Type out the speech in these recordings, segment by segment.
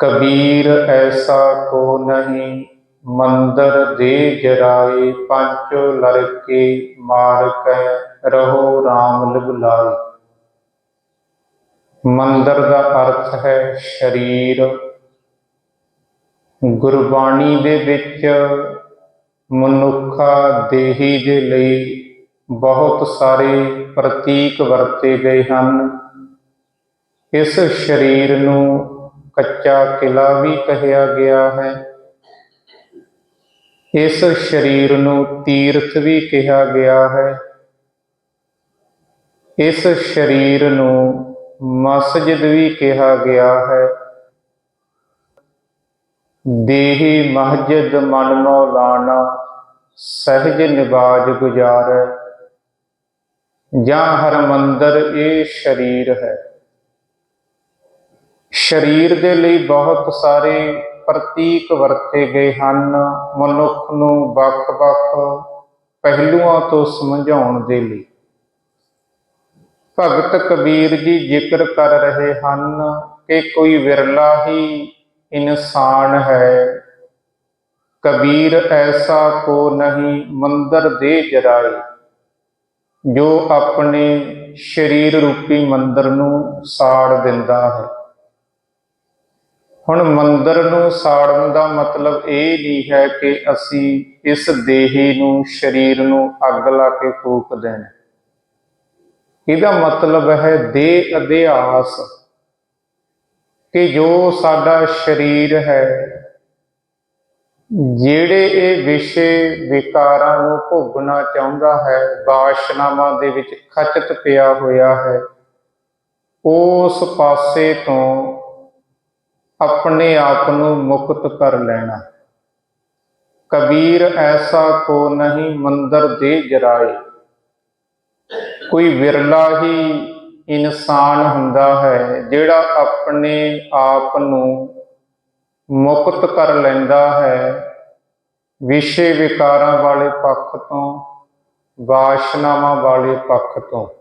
ਕਬੀਰ ਐਸਾ ਕੋ ਨਹੀਂ, ਮੰਦਰ ਦੇ ਜਰਾਏ ਪੰਜ ਲੜਕੇ ਮਾਰ ਕੇ ਰਹੋ RAM ਲਿਵ ਮੰਦਰ ਦਾ ਅਰਥ ਹੈ ਸਰੀਰ। ਗੁਰਬਾਣੀ ਦੇ ਵਿੱਚ ਮਨੁੱਖਾ ਦੇਹੀ ਦੇ ਲਈ ਬਹੁਤ ਸਾਰੇ ਪ੍ਰਤੀਕ ਵਰਤੇ ਗਏ ਹਨ। ਇਸ ਸਰੀਰ ਨੂੰ ਕੱਚਾ ਕਿਲਾ ਵੀ ਕਿਹਾ ਗਿਆ ਹੈ। ਇਸ ਸਰੀਰ ਨੂੰ ਤੀਰਥ ਵੀ ਕਿਹਾ ਗਿਆ ਹੈ। ਇਸ ਸਰੀਰ ਨੂੰ ਮਸਜਿਦ ਵੀ ਕਿਹਾ ਗਿਆ ਹੈ। ਦੇਹੀ ਮਸਜਿਦ ਮਨ ਮੌਲਾਨਾ ਸਹਿਜ ਨਿਵਾਜ ਗੁਜ਼ਾਰੈ। ਜਾਂ ਹਰਮੰਦਰ ਇਹ ਸਰੀਰ ਹੈ। ਸਰੀਰ ਦੇ ਲਈ ਬਹੁਤ ਸਾਰੇ ਪ੍ਰਤੀਕ ਵਰਤੇ ਗਏ ਹਨ। ਮਨੁੱਖ ਨੂੰ ਵੱਖ-ਵੱਖ ਪਹਿਲੂਆਂ ਤੋਂ ਸਮਝਾਉਣ ਦੇ ਲਈ। ਭਗਤ ਕਬੀਰ ਜੀ ਜ਼ਿਕਰ ਕਰ ਰਹੇ ਹਨ ਕਿ ਕੋਈ ਵਿਰਲਾ ਹੀ ਇਨਸਾਨ ਹੈ। ਕਬੀਰ ਐਸਾ ਕੋ ਨਹੀਂ, ਮੰਦਰ ਦੇ ਜਰਾਏ। ਜੋ ਆਪਣੇ ਸਰੀਰ ਰੂਪੀ ਮੰਦਰ ਨੂੰ ਸਾੜ ਦਿੰਦਾ ਹੈ। ਹੁਣ ਮੰਦਰ ਨੂੰ ਸਾੜਨ ਦਾ ਮਤਲਬ ਇਹ ਨਹੀਂ ਹੈ ਕਿ ਅਸੀਂ ਇਸ ਦੇਹੀ ਨੂੰ, ਸਰੀਰ ਨੂੰ ਅੱਗ ਲਾ ਕੇ ਫੂਕ ਦੇਣਾ। ਇਹਦਾ ਮਤਲਬ ਹੈ ਦੇ ਅਧਿਆਸ ਕਿ ਜੋ ਸਾਡਾ ਸਰੀਰ ਹੈ, ਜਿਹੜੇ ਇਹ ਵਿਸ਼ੇ ਵਿਕਾਰਾਂ ਨੂੰ ਭੋਗਣਾ ਚਾਹੁੰਦਾ ਹੈ, ਬਾਸ਼ਨਾਵਾਂ ਦੇ ਵਿੱਚ ਖਚਤ ਪਿਆ ਹੋਇਆ ਹੈ, ਉਸ ਪਾਸੇ ਤੋਂ ਆਪਣੇ ਆਪ ਨੂੰ ਮੁਕਤ ਕਰ ਲੈਣਾ। ਕਬੀਰ ਐਸਾ ਕੋ ਨਹੀਂ ਮੰਦਰ ਦੇ ਜਰਾਏ। ਕੋਈ ਵਿਰਲਾ ਹੀ ਇਨਸਾਨ ਹੁੰਦਾ ਹੈ, ਜਿਹੜਾ ਆਪਣੇ ਆਪ ਨੂੰ ਮੁਕਤ ਕਰ ਲੈਂਦਾ ਹੈ। ਵਿਸ਼ੇ ਵਿਕਾਰਾਂ ਵਾਲੇ ਪੱਖ ਤੋਂ, ਵਾਸ਼ਨਾਵਾਂ ਵਾਲੇ ਪੱਖ ਤੋਂ।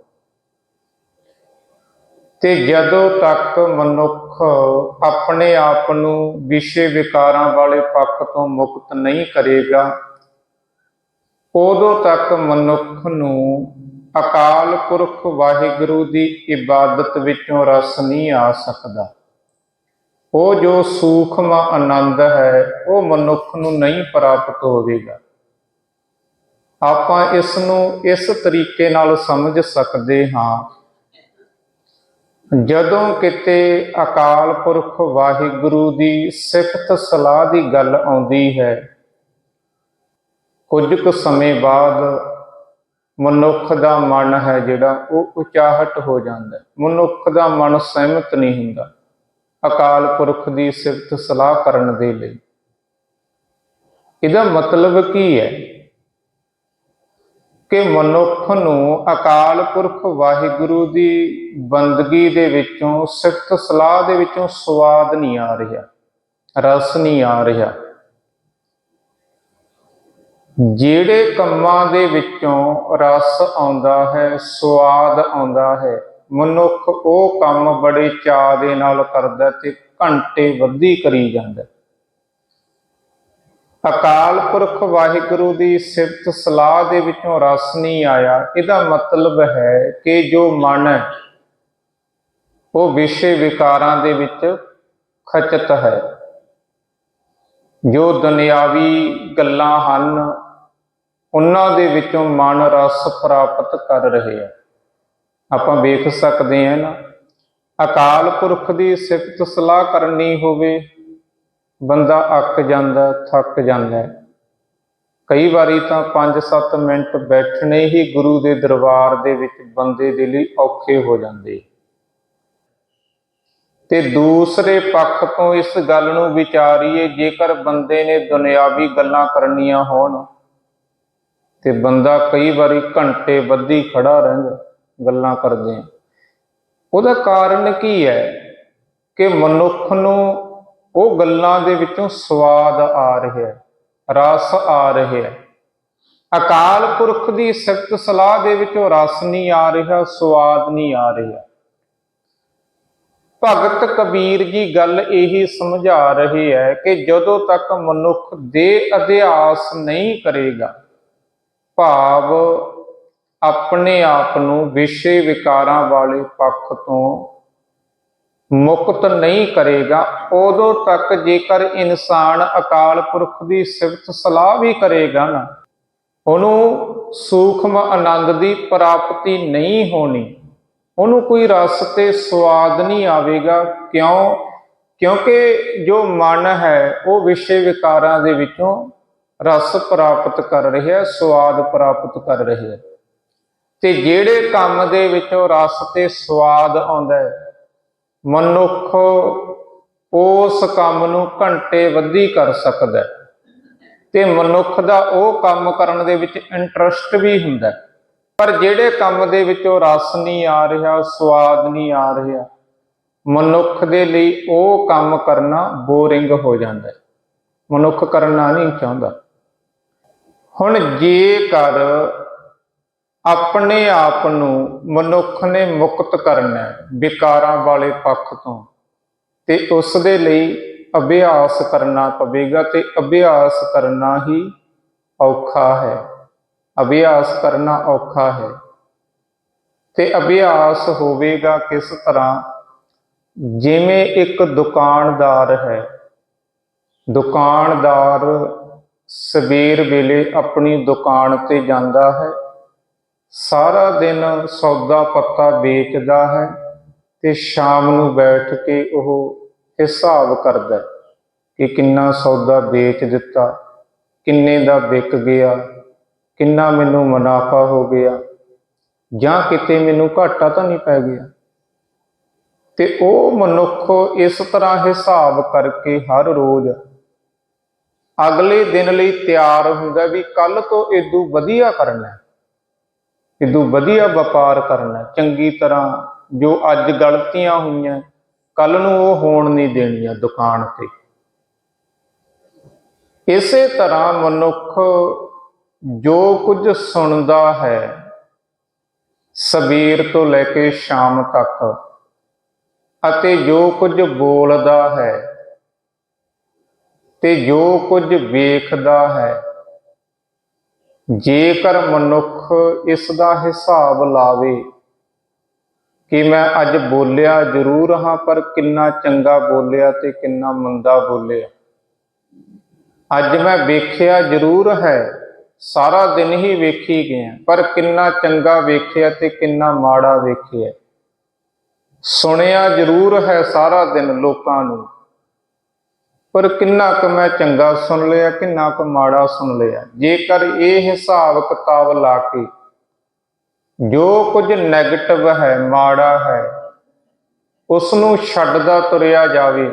ਤੇ ਜਦੋਂ ਤੱਕ ਮਨੁੱਖ ਆਪਣੇ ਆਪ ਨੂੰ ਵਿਸ਼ੇ ਵਿਕਾਰਾਂ ਵਾਲੇ ਪੱਖ ਤੋਂ ਮੁਕਤ ਨਹੀਂ ਕਰੇਗਾ, ਉਦੋਂ ਤੱਕ ਮਨੁੱਖ ਨੂੰ ਅਕਾਲ ਪੁਰਖ ਵਾਹਿਗੁਰੂ ਦੀ ਇਬਾਦਤ ਵਿੱਚੋਂ ਰਸ ਨਹੀਂ ਆ ਸਕਦਾ। ਉਹ ਜੋ ਸੂਖਮ ਆਨੰਦ ਹੈ, ਉਹ ਮਨੁੱਖ ਨੂੰ ਨਹੀਂ ਪ੍ਰਾਪਤ ਹੋਵੇਗਾ। ਆਪਾਂ ਇਸ ਨੂੰ ਇਸ ਤਰੀਕੇ ਨਾਲ ਸਮਝ ਸਕਦੇ ਹਾਂ ਜਦੋਂ ਕਿਤੇ ਅਕਾਲ ਪੁਰਖ ਵਾਹਿਗੁਰੂ ਦੀ ਸਿਫਤ ਸਲਾਹ ਦੀ ਗੱਲ ਆਉਂਦੀ ਹੈ, ਕੁਝ ਕੁ ਸਮੇਂ ਬਾਅਦ ਮਨੁੱਖ ਦਾ ਮਨ ਹੈ ਜਿਹੜਾ, ਉਹ ਉਚਾਹਟ ਹੋ ਜਾਂਦਾ ਮਨੁੱਖ ਦਾ ਮਨ ਸਹਿਮਤ ਨਹੀਂ ਹੁੰਦਾ ਅਕਾਲ ਪੁਰਖ ਦੀ ਸਿਫਤ ਸਲਾਹ ਕਰਨ ਦੇ ਲਈ। ਇਹਦਾ ਮਤਲਬ ਕੀ ਹੈ? ਕਿ ਮਨੁੱਖ ਨੂੰ ਅਕਾਲ ਪੁਰਖ ਵਾਹਿਗੁਰੂ ਦੀ ਬੰਦਗੀ ਦੇ ਵਿੱਚੋਂ, ਸਿਫਤ ਸਲਾਹ ਦੇ ਵਿੱਚੋਂ ਸਵਾਦ ਨਹੀਂ ਆ ਰਿਹਾ, ਰਸ ਨਹੀਂ ਆ ਰਿਹਾ। ਜਿਹੜੇ ਕੰਮਾਂ ਦੇ ਵਿੱਚੋਂ ਰਸ ਆਉਂਦਾ ਹੈ, ਸਵਾਦ ਆਉਂਦਾ ਹੈ, ਮਨੁੱਖ ਉਹ ਕੰਮ ਬੜੇ ਚਾਅ ਦੇ ਨਾਲ ਕਰਦਾ ਤੇ ਘੰਟੇ ਵੱਧੀ ਕਰੀ ਜਾਂਦਾ ਅਕਾਲ ਪੁਰਖ ਵਾਹਿਗੁਰੂ ਦੀ ਸਿਫਤ ਸਲਾਹ ਦੇ ਵਿੱਚੋਂ ਰਸ ਨਹੀਂ ਆਇਆ। ਇਹਦਾ ਮਤਲਬ ਹੈ ਕਿ ਜੋ ਮਨ ਹੈ, ਉਹ ਵਿਸ਼ੇ ਵਿਕਾਰਾਂ ਦੇ ਵਿੱਚ ਖਚਤ ਹੈ। ਜੋ ਦੁਨਿਆਵੀ ਗੱਲਾਂ ਹਨ, ਉਹਨਾਂ ਦੇ ਵਿੱਚੋਂ ਮਨ ਰਸ ਪ੍ਰਾਪਤ ਕਰ ਰਹੇ ਆ ਆਪਾਂ ਵੇਖ ਸਕਦੇ ਹਾਂ ਨਾ, ਅਕਾਲ ਪੁਰਖ ਦੀ ਸਿਫਤ ਸਲਾਹ ਕਰਨੀ ਹੋਵੇ ਬੰਦਾ ਅੱਕ ਜਾਂਦਾ, ਥੱਕ ਜਾਂਦਾ ਕਈ ਵਾਰੀ ਤਾਂ 5-7 ਮਿੰਟ ਬੈਠਣੇ ਹੀ ਗੁਰੂ ਦੇ ਦਰਬਾਰ ਦੇ ਵਿੱਚ ਬੰਦੇ ਦੇ ਲਈ ਔਖੇ ਹੋ ਜਾਂਦੇ। ਤੇ ਦੂਸਰੇ ਪੱਖ ਤੋਂ ਇਸ ਗੱਲ ਨੂੰ ਵਿਚਾਰੀਏ, ਜੇਕਰ ਬੰਦੇ ਨੇ ਦੁਨਿਆਵੀ ਗੱਲਾਂ ਕਰਨੀਆਂ ਹੋਣ, ਤੇ ਬੰਦਾ ਕਈ ਵਾਰੀ ਘੰਟੇ ਬੱਧੀ ਖੜਾ ਰਹਿੰਦਾ, ਗੱਲਾਂ ਕਰਦੇ ਆ। ਉਹਦਾ ਕਾਰਨ ਕੀ ਹੈ ਕਿ ਮਨੁੱਖ ਨੂੰ ਉਹ ਗੱਲਾਂ ਦੇ ਵਿੱਚੋਂ ਸਵਾਦ ਆ ਰਿਹਾ ਹੈ, ਰਸ ਆ ਰਿਹਾ ਹੈ। ਅਕਾਲ ਪੁਰਖ ਦੀ ਸਖਤ ਸਲਾਹ ਦੇ ਵਿੱਚੋਂ ਰਸ ਨਹੀਂ ਆ ਰਿਹਾ, ਸਵਾਦ ਨਹੀਂ ਆ ਰਿਹਾ। ਭਗਤ ਕਬੀਰ ਜੀ ਗੱਲ ਇਹੀ ਸਮਝਾ ਰਹੇ ਹੈ ਕਿ ਜਦੋਂ ਤੱਕ ਮਨੁੱਖ ਦੇ ਅਧਿਆਸ ਨਹੀਂ ਕਰੇਗਾ, ਭਾਵ ਆਪਣੇ ਆਪ ਨੂੰ ਵਿਸ਼ੇ ਵਿਕਾਰਾਂ ਵਾਲੇ ਪੱਖ ਤੋਂ ਮੁਕਤ ਨਹੀਂ ਕਰੇਗਾ। ਉਦੋਂ ਤੱਕ ਜੇਕਰ ਇਨਸਾਨ ਅਕਾਲ ਪੁਰਖ ਦੀ ਸਿਫਤ ਸਲਾਹ ਵੀ ਕਰੇਗਾ ਨਾ, ਉਹਨੂੰ ਸੂਖਮ ਆਨੰਦ ਦੀ ਪ੍ਰਾਪਤੀ ਨਹੀਂ ਹੋਣੀ। ਉਹਨੂੰ ਕੋਈ ਰਸ ਤੇ ਸਵਾਦ ਨਹੀਂ ਆਵੇਗਾ। ਕਿਉਂ? ਕਿਉਂਕਿ ਜੋ ਮਨ ਹੈ, ਉਹ ਵਿਸ਼ੇ ਵਿਕਾਰਾਂ ਦੇ ਵਿੱਚੋਂ ਰਸ ਪ੍ਰਾਪਤ ਕਰ ਰਿਹਾ, ਸਵਾਦ ਪ੍ਰਾਪਤ ਕਰ ਰਿਹਾ। ਤੇ ਜਿਹੜੇ ਕੰਮ ਦੇ ਵਿੱਚੋਂ ਰਸ ਤੇ ਸਵਾਦ ਆਉਂਦਾ ਹੈ ਮਨੁੱਖ ਉਸ ਕੰਮ ਨੂੰ ਘੰਟੇ ਵੱਧੀ ਕਰ ਸਕਦਾ ਤੇ ਮਨੁੱਖ ਦਾ ਉਹ ਕੰਮ ਕਰਨ ਦੇ ਵਿੱਚ ਇੰਟਰਸਟ ਵੀ ਹੁੰਦਾ ਪਰ ਜਿਹੜੇ ਕੰਮ ਦੇ ਵਿੱਚ ਉਹ ਰਸ ਨਹੀਂ ਆ ਰਿਹਾ, ਸਵਾਦ ਨਹੀਂ ਆ ਰਿਹਾ, ਮਨੁੱਖ ਦੇ ਲਈ ਉਹ ਕੰਮ ਕਰਨਾ ਬੋਰਿੰਗ ਹੋ ਜਾਂਦਾ ਮਨੁੱਖ ਕਰਨਾ ਨਹੀਂ ਚਾਹੁੰਦਾ। ਹੁਣ ਜੇਕਰ ਆਪਣੇ ਆਪ ਨੂੰ ਮਨੁੱਖ ਨੇ ਮੁਕਤ ਕਰਨਾ ਹੈ ਵਿਕਾਰਾਂ ਵਾਲੇ ਪੱਖ ਤੋਂ। ਤੇ ਉਸ ਦੇ ਲਈ ਅਭਿਆਸ ਕਰਨਾ ਪਵੇਗਾ ਤੇ ਅਭਿਆਸ ਕਰਨਾ ਹੀ ਔਖਾ ਹੈ। ਅਭਿਆਸ ਕਰਨਾ ਔਖਾ ਹੈ। ਤੇ ਅਭਿਆਸ ਹੋਵੇਗਾ ਕਿਸ ਤਰ੍ਹਾਂ? ਜਿਵੇਂ ਇੱਕ ਦੁਕਾਨਦਾਰ ਹੈ। ਦੁਕਾਨਦਾਰ ਸਵੇਰ ਵੇਲੇ ਆਪਣੀ ਦੁਕਾਨ ਤੇ ਜਾਂਦਾ ਹੈ। ਸਾਰਾ ਦਿਨ ਸੌਦਾ ਪੱਤਾ ਵੇਚਦਾ ਹੈ ਤੇ ਸ਼ਾਮ ਨੂੰ ਬੈਠ ਕੇ ਉਹ ਹਿਸਾਬ ਕਰਦਾ ਕਿ ਕਿੰਨਾ ਸੌਦਾ ਵੇਚ ਦਿੱਤਾ, ਕਿੰਨੇ ਦਾ ਵਿਕ ਗਿਆ, ਕਿੰਨਾ ਮੈਨੂੰ ਮੁਨਾਫਾ ਹੋ ਗਿਆ ਜਾਂ ਕਿਤੇ ਮੈਨੂੰ ਘਾਟਾ ਤਾਂ ਨਹੀਂ ਪੈ ਗਿਆ। ਤੇ ਉਹ ਮਨੁੱਖ ਇਸ ਤਰ੍ਹਾਂ ਹਿਸਾਬ ਕਰਕੇ ਹਰ ਰੋਜ਼ ਅਗਲੇ ਦਿਨ ਲਈ ਤਿਆਰ ਹੁੰਦਾ ਵੀ ਕੱਲ ਤੋਂ ਇਦੋਂ ਵਧੀਆ ਕਰਨਾ ਹੈ ਇਦੋਂ ਵਧੀਆ ਵਪਾਰ ਕਰਨਾ ਚੰਗੀ ਤਰ੍ਹਾਂ ਜੋ ਅੱਜ ਗਲਤੀਆਂ ਹੋਈਆਂ ਕੱਲ ਨੂੰ ਉਹ ਹੋਣ ਨਹੀਂ ਦੇਣੀਆਂ ਦੁਕਾਨ ਤੇ। ਇਸੇ ਤਰ੍ਹਾਂ ਮਨੁੱਖ ਜੋ ਕੁਝ ਸੁਣਦਾ ਹੈ, ਸਵੇਰ ਤੋਂ ਲੈ ਕੇ ਸ਼ਾਮ ਤੱਕ ਅਤੇ ਜੋ ਕੁਝ ਬੋਲਦਾ ਹੈ ਤੇ ਜੋ ਕੁਝ ਵੇਖਦਾ ਹੈ ਜੇਕਰ ਮਨੁੱਖ ਇਸ ਦਾ ਹਿਸਾਬ ਲਾਵੇ ਕਿ ਮੈਂ ਅੱਜ ਬੋਲਿਆ ਜ਼ਰੂਰ ਹਾਂ, ਪਰ ਕਿੰਨਾ ਚੰਗਾ ਬੋਲਿਆ ਤੇ ਕਿੰਨਾ ਮੰਦਾ ਬੋਲਿਆ। ਅੱਜ ਮੈਂ ਵੇਖਿਆ ਜ਼ਰੂਰ ਹੈ, ਸਾਰਾ ਦਿਨ ਹੀ ਵੇਖੀ ਗਿਆ, ਪਰ ਕਿੰਨਾ ਚੰਗਾ ਵੇਖਿਆ ਤੇ ਕਿੰਨਾ ਮਾੜਾ ਵੇਖਿਆ। ਸੁਣਿਆ ਜ਼ਰੂਰ ਹੈ ਸਾਰਾ ਦਿਨ ਲੋਕਾਂ ਨੂੰ ਪਰ ਕਿੰਨਾ ਕੁ ਮੈਂ ਚੰਗਾ ਸੁਣ ਲਿਆ, ਕਿੰਨਾ ਕੁ ਮਾੜਾ ਸੁਣ ਲਿਆ। ਜੇਕਰ ਇਹ ਹਿਸਾਬ ਕਿਤਾਬ ਲਾ ਕੇ ਜੋ ਕੁਝ 네ਗੇਟਿਵ ਹੈ, ਮਾੜਾ ਹੈ ਉਸ ਨੂੰ ਛੱਡਦਾ ਤੁਰਿਆ ਜਾਵੇ,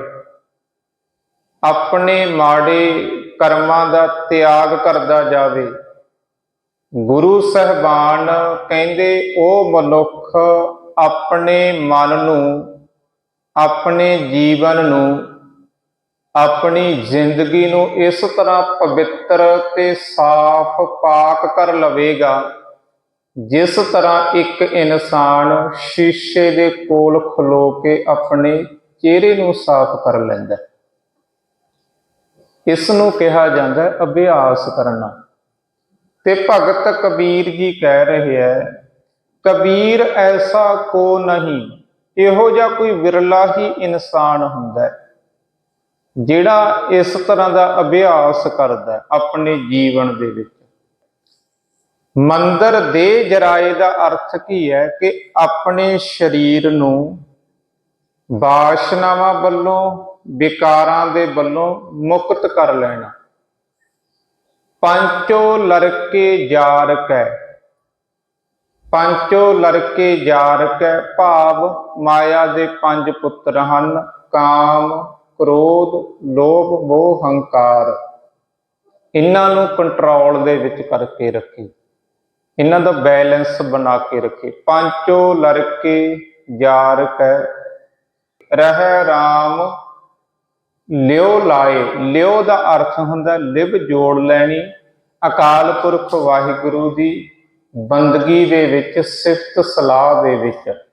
ਆਪਣੇ ਮਾੜੇ ਕਰਮਾਂ ਦਾ ਤਿਆਗ ਕਰਦਾ ਜਾਵੇ, ਗੁਰੂ ਸਹਿਬਾਨ ਕਹਿੰਦੇ, ਉਹ ਮਨੁੱਖ ਆਪਣੇ ਮਨ ਨੂੰ, ਆਪਣੇ ਜੀਵਨ ਨੂੰ ਆਪਣੀ ਜ਼ਿੰਦਗੀ ਨੂੰ ਇਸ ਤਰ੍ਹਾਂ ਪਵਿੱਤਰ ਤੇ ਸਾਫ਼ ਪਾਕ ਕਰ ਲਵੇਗਾ, ਜਿਸ ਤਰ੍ਹਾਂ ਇੱਕ ਇਨਸਾਨ ਸ਼ੀਸ਼ੇ ਦੇ ਕੋਲ ਖਲੋ ਕੇ ਆਪਣੇ ਚਿਹਰੇ ਨੂੰ ਸਾਫ਼ ਕਰ ਲੈਂਦਾ ਹੈ। ਇਸ ਨੂੰ ਕਿਹਾ ਜਾਂਦਾ ਹੈ ਅਭਿਆਸ ਕਰਨਾ ਤੇ ਭਗਤ ਕਬੀਰ ਜੀ ਕਹਿ ਰਹੇ ਹੈ, ਕਬੀਰ ਐਸਾ ਕੋ ਨਹੀਂ, ਇਹੋ ਜਿਹਾ ਕੋਈ ਵਿਰਲਾ ਹੀ ਇਨਸਾਨ ਹੁੰਦਾ ਹੈ ਜਿਹੜਾ ਇਸ ਤਰ੍ਹਾਂ ਦਾ ਅਭਿਆਸ ਕਰਦਾ ਆਪਣੇ ਜੀਵਨ ਦੇ ਵਿੱਚ। ਮੰਦਰ ਦੇ ਜਰਾਏ ਦਾ ਅਰਥ ਕੀ ਹੈ ਕਿ ਆਪਣੇ ਸਰੀਰ ਨੂੰ ਵਾਸਨਾਵਾਂ ਵੱਲੋਂ, ਵਿਕਾਰਾਂ ਦੇ ਵੱਲੋਂ ਮੁਕਤ ਕਰ ਲੈਣਾ। ਪੰਚੋ ਲੜਕੇ ਜਾਰ ਕੈ ਪੰਚੋ ਲੜਕੇ ਜਾਰ ਕੈ ਭਾਵ ਮਾਇਆ ਦੇ ਪੰਜ ਪੁੱਤਰ ਹਨ, ਕਾਮ ਕ੍ਰੋਧ, ਲੋਭ, ਮੋਹ, ਹੰਕਾਰ ਇਹਨਾਂ ਨੂੰ ਕੰਟਰੋਲ ਦੇ ਵਿੱਚ ਕਰਕੇ ਰੱਖੇ। ਇਹਨਾਂ ਦਾ ਬੈਲੈਂਸ ਬਣਾ ਕੇ ਰੱਖੇ। ਪੰਚੋ ਲੜਕੇ ਜਾਰ ਕੈ, ਰਹਿ RAM ਲਿਓ ਲਾਏ। ਲਿਓ ਦਾ ਅਰਥ ਹੁੰਦਾ ਲਿਵ ਜੋੜ ਲੈਣੀ। ਅਕਾਲ ਪੁਰਖ ਵਾਹਿਗੁਰੂ ਦੀ ਬੰਦਗੀ ਦੇ ਵਿੱਚ, ਸਿਫਤ ਸਲਾਹ ਦੇ ਵਿੱਚ।